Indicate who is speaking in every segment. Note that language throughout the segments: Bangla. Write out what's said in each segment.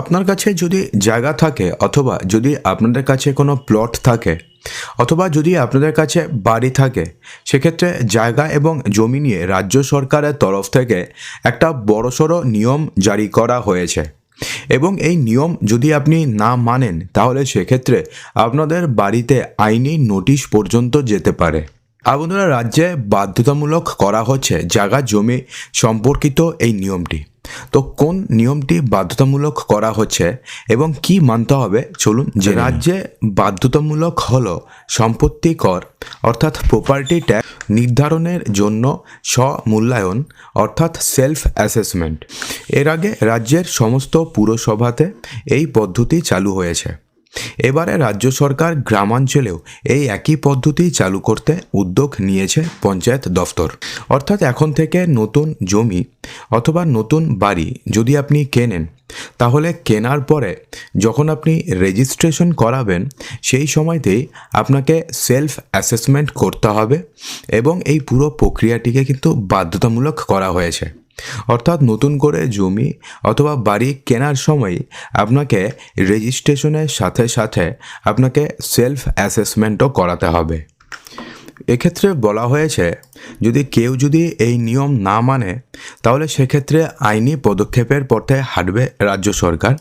Speaker 1: আপনার কাছে যদি জায়গা থাকে অথবা যদি আপনাদের কাছে কোনো প্লট থাকে অথবা যদি আপনাদের কাছে বাড়ি থাকে, সেক্ষেত্রে জায়গা এবং জমি নিয়ে রাজ্য সরকারের তরফ থেকে একটা বড়সড় নিয়ম জারি করা হয়েছে। এবং এই নিয়ম যদি আপনি না মানেন, তাহলে সেক্ষেত্রে আপনাদের বাড়িতে আইনি নোটিশ পর্যন্ত যেতে পারে। আর বন্ধুরা, রাজ্যে বাধ্যতামূলক করা হচ্ছে জায়গা জমি সম্পর্কিত এই নিয়মটি। তো কোন নিয়মটি বাধ্যতামূলক করা হচ্ছে এবং কি মানতে হবে? চলুন যে রাজ্যে বাধ্যতামূলক হল সম্পত্তি কর, অর্থাৎ প্রপার্টি ট্যাক্স নির্ধারণের জন্য স্বমূল্যায়ন, অর্থাৎ সেলফ অ্যাসেসমেন্ট এর আগে রাজ্যের সমস্ত পুরসভাতে এই পদ্ধতি চালু হয়েছে। এবারে রাজ্য সরকার গ্রামাঞ্চলেও এই একই পদ্ধতি চালু করতে উদ্যোগ নিয়েছে পঞ্চায়েত দফতর। অর্থাৎ এখন থেকে নতুন জমি অথবা নতুন বাড়ি যদি আপনি কেনেন, তাহলে কেনার পরে যখন আপনি রেজিস্ট্রেশন করাবেন, সেই সময়তেই আপনাকে সেলফ অ্যাসেসমেন্ট করতে হবে এবং এই পুরো প্রক্রিয়াটিকে কিন্তু বাধ্যতামূলক করা হয়েছে। অর্থাৎ নতুন করে জমি অথবা বাড়ি কেনার সময় আপনাকে রেজিস্ট্রেশনের সাথে সাথে আপনাকে সেলফ অ্যাসেসমেন্টও করাতে হবে। এক্ষেত্রে বলা হয়েছে, যদি কেউ যদি এই নিয়ম না মানে তাহলে সেক্ষেত্রে আইনি পদক্ষেপের পথে হাঁটবে রাজ্য সরকার,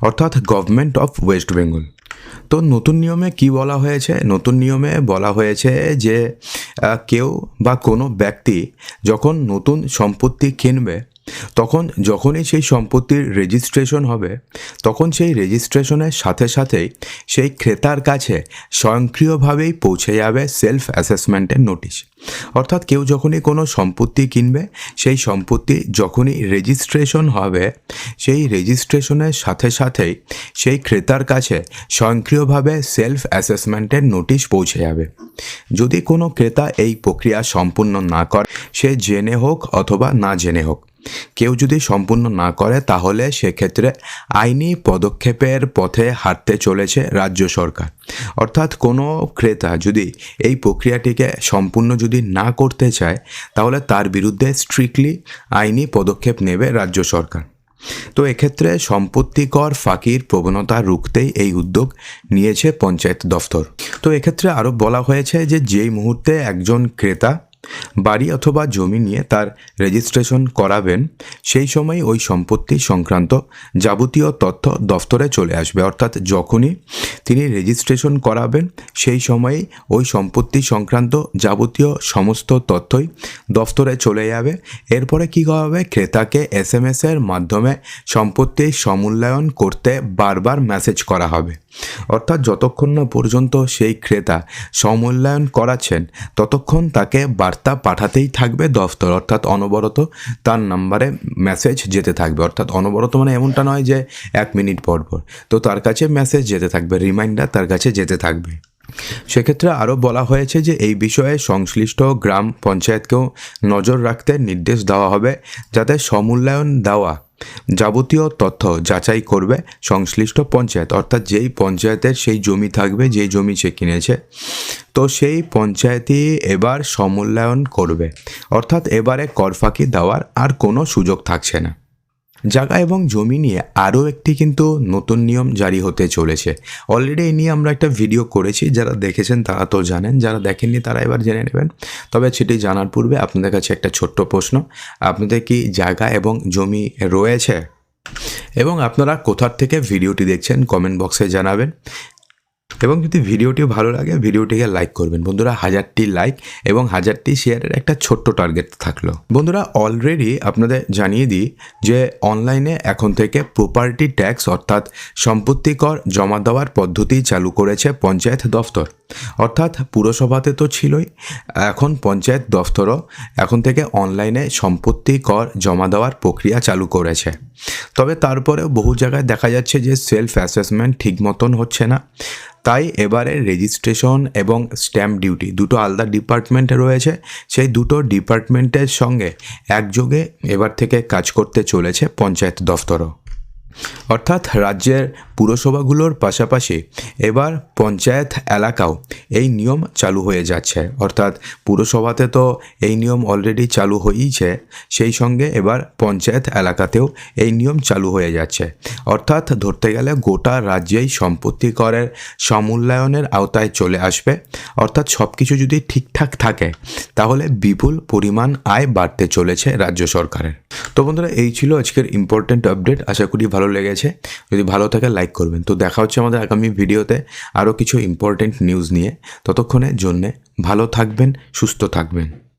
Speaker 1: অর্থাৎ গভর্নমেন্ট অফ ওয়েস্ট বেঙ্গল তো নতুন নিয়মে কি বলা হয়েছে? নতুন নিয়মে বলা হয়েছে যে কেউ বা কোনো ব্যক্তি যখন নতুন সম্পত্তি কিনবে তখন যখনই সেই সম্পত্তির রেজিস্ট্রেশন হবে, তখন সেই রেজিস্ট্রেশনের সাথে সাথেই সেই ক্রেতার কাছে স্বয়ংক্রিয়ভাবেই পৌঁছে যাবে সেলফ অ্যাসেসমেন্টের নোটিশ অর্থাৎ কেউ যখনই কোনো সম্পত্তি কিনবে, সেই সম্পত্তি যখনই রেজিস্ট্রেশন হবে, সেই রেজিস্ট্রেশনের সাথে সাথেই সেই ক্রেতার কাছে স্বয়ংক্রিয়ভাবে সেলফ অ্যাসেসমেন্টের নোটিশ পৌঁছে যাবে। যদি কোনো ক্রেতা এই প্রক্রিয়া সম্পূর্ণ না করে, সে জেনে হোক অথবা না জেনে হোক কেউ যদি সম্পূর্ণ না করে, তাহলে সেক্ষেত্রে আইনি পদক্ষেপের পথে হাঁটতে চলেছে রাজ্য সরকার। অর্থাৎ কোনো ক্রেতা যদি এই প্রক্রিয়াটিকে সম্পূর্ণ যদি না করতে চায়, তাহলে তার বিরুদ্ধে স্ট্রিক্টলি আইনি পদক্ষেপ নেবে রাজ্য সরকার। তো এক্ষেত্রে সম্পত্তিকর ফাঁকির প্রবণতা রুখতেই এই উদ্যোগ নিয়েছে পঞ্চায়েত দফতর। তো এক্ষেত্রে আরও বলা হয়েছে যে, যেই মুহূর্তে একজন ক্রেতা বাড়ি অথবা জমি নিয়ে তার রেজিস্ট্রেশন করাবেন, সেই সময় ওই সম্পত্তি সংক্রান্ত যাবতীয় তথ্য দফতরে চলে আসবে। অর্থাৎ যখনই তিনি রেজিস্ট্রেশন করাবেন, সেই সময়েই ওই সম্পত্তি সংক্রান্ত যাবতীয় সমস্ত তথ্যই দফতরে চলে যাবে। এরপরে কী হবে? ক্রেতাকে এস এম এর মাধ্যমে সম্পত্তি সমূল্যায়ন করতে বারবার মেসেজ করা হবে। অর্থাৎ যতক্ষণ না পর্যন্ত সেই ক্রেতা সমূল্যায়ন করাচ্ছেন ততক্ষণ তাকে বার্তা পাঠাতেই থাকবে দফতর। অর্থাৎ অনবরত তার নাম্বারে মেসেজ যেতে থাকবে। অর্থাৎ অনবরত মানে এমনটা নয় যে এক মিনিট পর পর। তো তার কাছে মেসেজ যেতে থাকবে রিমাইন্ডার তার কাছে যেতে থাকবে। সেক্ষেত্রে আরও বলা হয়েছে যে এই বিষয়ে সংশ্লিষ্ট গ্রাম পঞ্চায়েতকেও নজর রাখতে নির্দেশ দেওয়া হবে যাতে সমূল্যায়ন দেওয়া যাবতীয় তথ্য যাচাই করবে সংশ্লিষ্ট পঞ্চায়েত। অর্থাৎ যেই পঞ্চায়েতের সেই জমি থাকবে, যেই জমি সে কিনেছে, তো সেই পঞ্চায়েতই এবার সমূল্যায়ন করবে। অর্থাৎ এবারে করফাঁকি দেওয়ার আর কোনো সুযোগ থাকছে না। জায়গা এবং জমি নিয়ে আরও একটি কিন্তু নতুন নিয়ম জারি হতে চলেছে। অলরেডি এই নিয়ে আমরা একটা ভিডিও করেছি, যারা দেখেছেন তারা তো জানেন, যারা দেখেননি তারা এবার জেনে নেবেন। তবে সেটি জানার পূর্বে আপনাদের কাছে একটা ছোট্ট প্রশ্ন, আপনাদের কি জায়গা এবং জমি রয়েছে? এবং আপনারা কোথার থেকে ভিডিওটি দেখছেন কমেন্ট বক্সে জানাবেন। এবং যদি ভিডিওটি ভালো লাগে, ভিডিওটিকে লাইক করবেন। বন্ধুরা, হাজারটি লাইক এবং হাজারটি শেয়ারের একটা ছোট্ট টার্গেট থাকল। বন্ধুরা অলরেডি আপনাদের জানিয়ে দিই যে অনলাইনে এখন থেকে প্রপার্টি ট্যাক্স অর্থাৎ সম্পত্তি কর জমা দেওয়ার পদ্ধতি চালু করেছে পঞ্চায়েত দফতর। অর্থাৎ পুরসভাতে তো ছিলই, এখন পঞ্চায়েত দফতরও এখন থেকে অনলাইনে সম্পত্তি কর জমা দেওয়ার প্রক্রিয়া চালু করেছে। তবে তারপরেও বহু জায়গায় দেখা যাচ্ছে যে সেলফ অ্যাসেসমেন্ট ঠিক মতন হচ্ছে না। তাই এবারে রেজিস্ট্রেশন এবং স্ট্যাম্প ডিউটি দুটো আলাদা ডিপার্টমেন্টে রয়েছে। সেই দুটো ডিপার্টমেন্টের সঙ্গে একযোগে এবার থেকে কাজ করতে চলেছে পঞ্চায়েত দফতরও। অর্থাৎ রাজ্যের পুরসভাগুলোর পাশাপাশি এবার পঞ্চায়েত এলাকাও এই নিয়ম চালু হয়ে যাচ্ছে। অর্থাৎ পুরসভাতে তো এই নিয়ম অলরেডি চালু হয়েইছে সেই সঙ্গে এবার পঞ্চায়েত এলাকাতেও এই নিয়ম চালু হয়ে যাচ্ছে। অর্থাৎ ধরতে গেলে গোটা রাজ্যেই সম্পত্তি করের সমূল্যায়নের আওতায় চলে আসবে। অর্থাৎ সব কিছু যদি ঠিকঠাক থাকে, তাহলে বিপুল পরিমাণ আয় বাড়তে চলেছে রাজ্য সরকারের। তো বন্ধুরা, এই ছিল আজকের ইম্পর্টেন্ট আপডেট আশা করি ভালো লেগেছে। যদি ভালো থাকে লাইক করবেন। তো দেখা হচ্ছে আমাদের আগামী ভিডিওতে আরও কিছু ইম্পর্টেন্ট নিউজ নিয়ে। ততক্ষণের জন্যে ভালো থাকবেন, সুস্থ থাকবেন।